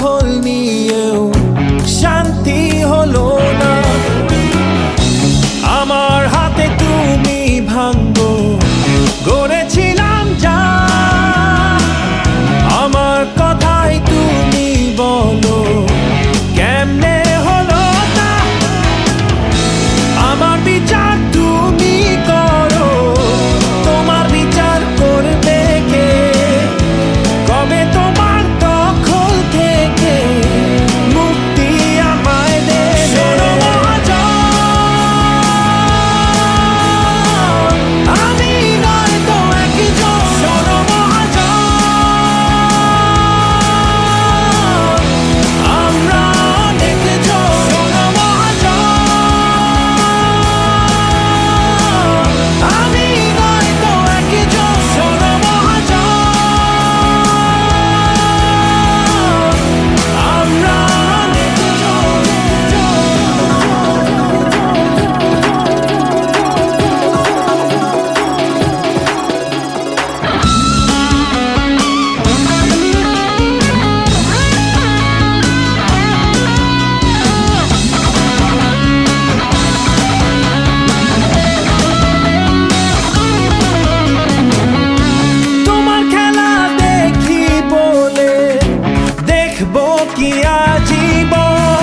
hold me দেখব কি আজীবন।